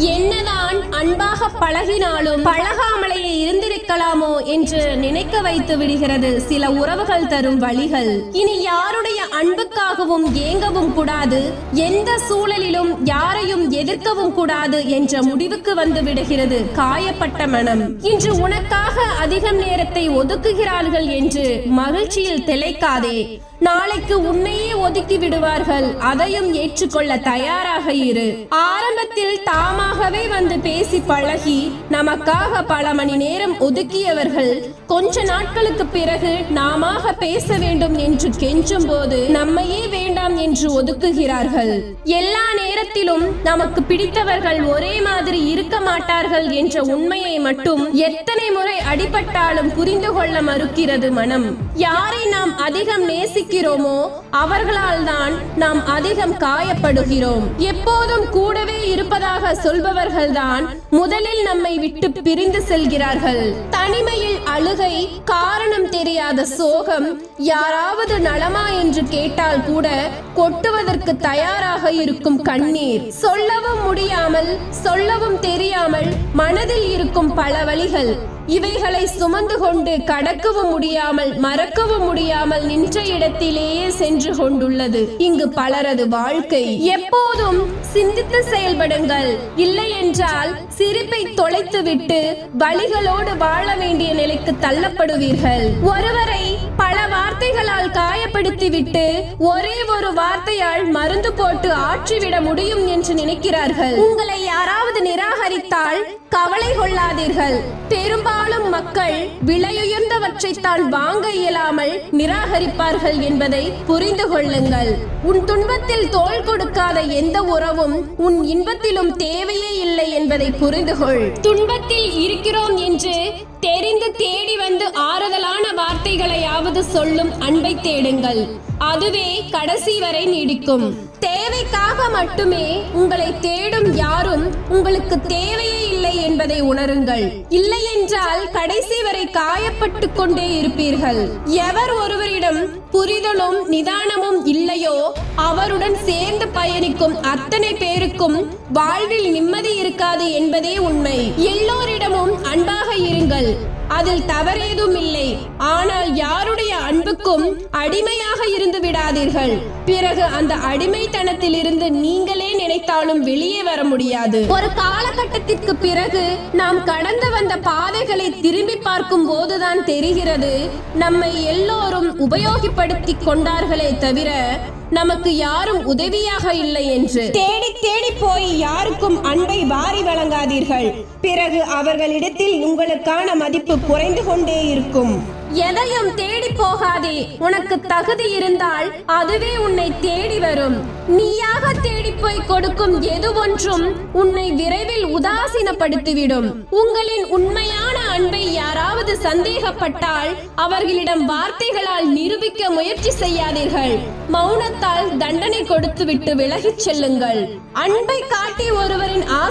என்னதான் அன்பாக பழகினாலும் பழகாமலேயே இருந்திருக்கலாமோ என்று நினைக்க வைத்து விடுகிறது சில உறவுகள் தரும் வழிகள். இனி யாருடைய அன்புக்காகவும் ஏங்கவும் கூடாது எந்த சூழலிலும் யாரையும் எதிர்க்கவும் கூடாது என்ற முடிவுக்கு வந்து விடுகிறது காயப்பட்ட மனம். இன்று உனக்காக அதிகம் நேரத்தை ஒதுக்குகிறார்கள் என்று மகிழ்ச்சியில் திளைக்காதே. நாளைக்கு உன்னையே ஒதுக்கி விடுவார்கள். அதையும் ஏற்றுக்கொள்ள தயாராக இரு. ஆரம்பத்தில் தாமாகவே வந்து பேசி பழகி நமக்காக பல மணி நேரம் ஒதுக்கியவர்கள் கொஞ்ச நாட்களுக்கு பிறகு நாமாக பேச வேண்டும் என்று கெஞ்சும் போது நம்மையே வேண்டாம் என்று ஒதுக்குகிறார்கள். எல்லா நேரத்திலும் நமக்கு பிடித்தவர்கள் ஒரே மாதிரி இருக்க மாட்டார்கள் என்ற உண்மையை மட்டும் எத்தனை முறை அடிபட்டாலும் புரிந்து கொள்ள மறுக்கிறது மனம். யாரை நாம் அதிகம் நேசிக்கிறோமோ அவர்களால் தான் நாம் அதிகம் காயப்படுகிறோம். எப்போதும் கூடவே இருப்பதாக சொல்பவர்கள்தான் முதலில் நம்மை விட்டு பிரிந்து செல்கிறார்கள். தனிமையில் அழுகை காரணம் தெரியாத சோகம் யாராவது நலமா என்று கேட்டால் கூட கொட்டுவதற்கு தயாராக இருக்கும் கண்ணீர். சொல்லவும் முடியாமல் சொல்லவும் தெரியாமல் மனதில் இருக்கும் பல வழிகள் இவைகளை சுமந்து கொண்டு கடக்கவும் முடியாமல் மறக்கவும் முடியாமல் நின்ற இடத்திலேயே சென்று கொண்டுள்ளது. இங்கு பலரது வாழ்க்கை. எப்போதும் சிந்தித்து செயல்படுங்கள். இல்லை என்றால் சிரிப்பை தொலைத்துவிட்டு வழிகளோடு வாழ வேண்டிய நிலைக்கு தள்ளப்படுவீர்கள். ஒருவரை பல வார்த்தைகளால் காயப்படுத்திவிட்டு ஒரே ஒரு வார்த்தையால் மருந்து போட்டு ஆற்றிவிட முடியும் என்று நினைக்கிறார்கள். உங்களை யாராவது நிராகரித்தால் கவலை கொள்ளாதீர்கள். பெரும்பாலும் மக்கள் விலையுயர்ந்தவற்றைத்தான் வாங்க இயலாமல் நிராகரிப்பார்கள் என்பதை புரிந்து கொள்ளுங்கள். உன் துன்பத்தில் தோள் கொடுக்காத எந்த உறவும் உன் இன்பத்திலும் தேவையே இல்லை என்பதை புரிந்து கொள். துன்பத்தில் இருக்கிறோம் என்று தெரிந்து தேடி வந்து ஆறுதலான வார்த்தைகளையாவது சொல்லும் அன்பை தேடுங்கள். அதுவே கடைசி வரை நீடிக்கும். தேவைக்காக மட்டுமே உங்களை தேடும் யாரும் உங்களுக்கு தேவையே இல்லை என்பதை உணருங்கள். இல்லை என்றால் கடைசி வரை காயப்பட்டு கொண்டே இருப்பீர்கள். எவர் ஒருவரிடம் புரிதலும் நிதானமும் இல்லையோ அவருடன் சேர்ந்து பயணிக்கும் அத்தனை பேருக்கும் வாழ்வில் நிம்மதி இருக்காது என்பதே உண்மை. எல்லோரிடமும் அன்பாக இருங்கள். அதில் தவறேதும் இல்லை ஆனால் யாருடைய அன்புக்கும் அடிமையாக இருந்து விடாதீர்கள். பிறகு அந்த அடிமைத்தனத்தில் இருந்து நீங்களே நினைத்தாலும் வெளியே வர முடியாது. ஒரு காலகட்டத்திற்கு பிறகு நாம் கடந்து வந்த பாதைகளை திரும்பி பார்க்கும் போதுதான் தெரிகிறது நம்மை எல்லோரும் உபயோகப்படுத்தி கொண்டார்களே தவிர நமக்கு யாரும் உதவியாக இல்லை என்று. தேடி தேடி போய் யார் யாருக்கும் அன்பை வாரி வழங்காதீர்கள். பிறகு அவர்களிடத்தில் உங்களுக்கான மதிப்பு குறைந்து கொண்டே இருக்கும். எதையும் தேடி போகாதே. உனக்கு தகுதி இருந்தால் அதுவே உன்னை தேடி வரும். நீயாக தேடி போய் கொடுக்கும் எது ஒன்றும் உன்னை விரைவில் உதாசீனப்படுத்திவிடும். உங்களின் உண்மையான அன்பை யாராவது சந்தேகப்பட்டால் அவர்களிடம் வார்த்தைகளால் நிரூபிக்க முயற்சி செய்யாதீர்கள். மௌனத்தால் தண்டனை கொடுத்துவிட்டு விலகிச் செல்லுங்கள். அன்பை காட்டி ஒரு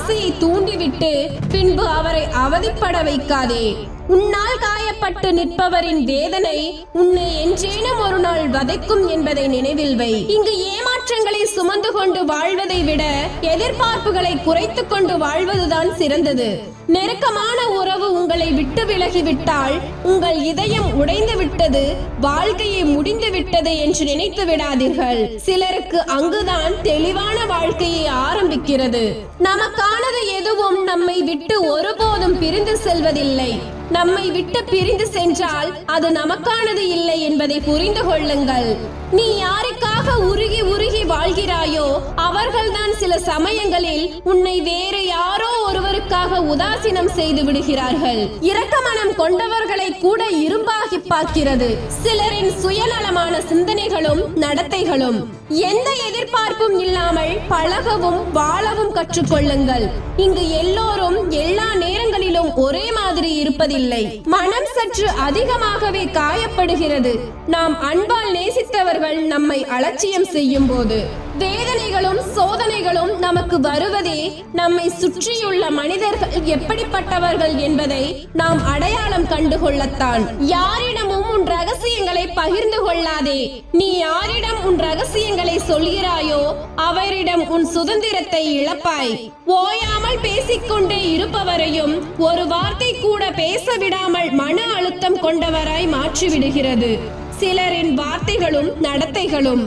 ஆசையை தூண்டிவிட்டு பின்பு அவரை அவதிப்பட வைக்காதே. உன்னால் காயப்பட்டு நிற்பவரின் வேதனை உன்னை என்றேனும் ஒரு நாள் வதைக்கும் என்பதை நினைவில் வை. இங்கு ஏமாற்றங்களை சுமந்து கொண்டு வாழ்வதை விட எதிர்பார்ப்புகளை குறைத்துக் கொண்டு வாழ்வதுதான் சிறந்தது. நெருக்கமான உறவு உங்களை விட்டு விலகிவிட்டால் உங்கள் இதயம் உடைந்து விட்டது வாழ்க்கையை முடிந்து விட்டது என்று நினைத்து விடாதீர்கள். சிலருக்கு அங்குதான் தெளிவான வாழ்க்கையை ஆரம்பிக்கிறது. நமக்கானது எதுவும் நம்மை விட்டு ஒருபோதும் பிரிந்து செல்வதில்லை. நம்மை விட்டு பிரிந்து சென்றால் அது நமக்கானது இல்லை என்பதை புரிந்து கொள்ளுங்கள். நீ யாருக்காக உருகி உருகி வாழ்கிறாயோ அவர்கள்தான் சில சமயங்களில் உன்னை வேறு யாரோ ஒருவருக்காக உதாசீனம் செய்து விடுகிறார்கள். இரக்க மனம் கொண்டவர்களை கூட இரும்பாகி பார்க்கிறது. சிலரின் சுயநலமான சிந்தனைகளும் நடத்தைகளும் எந்த எதிர்பார்ப்பும் இல்லாமல் பழகவும் வாழவும் கற்றுக்கொள்ளுங்கள். இங்கு எல்லோரும் எல்லா நேரங்களிலும் ஒரே மாதிரி இருப்பதில்லை. மனம் சற்று அதிகமாகவே காயப்படுகிறது. நாம் அன்பால் நேசித்தவர்கள் மற்றவர்கள் நம்மை அலட்சியம் செய்யும் போது வேதனைகளும் சோதனைகளும் நமக்கு வருவதே நம்மை சுற்றியுள்ள மனிதர்கள் எப்படிப்பட்டவர்கள் என்பதை நாம் அடையாளம் கண்டுகொள்ளத்தான். யாரிடமும் உன் ரகசியங்களை பகிர்ந்து கொள்ளாதே. நீ யாரிடம் உன் ரகசியங்களை சொல்கிறாயோ அவரிடம் உன் சுதந்திரத்தை இழப்பாய். ஓயாமல் பேசிக்கொண்டே இருப்பவரையும் ஒரு வார்த்தை கூட பேச விடாமல் மன அழுத்தம் கொண்டவராய் மாற்றிவிடுகிறது. சிலரின் வார்த்தைகளும் நடத்தைகளும்.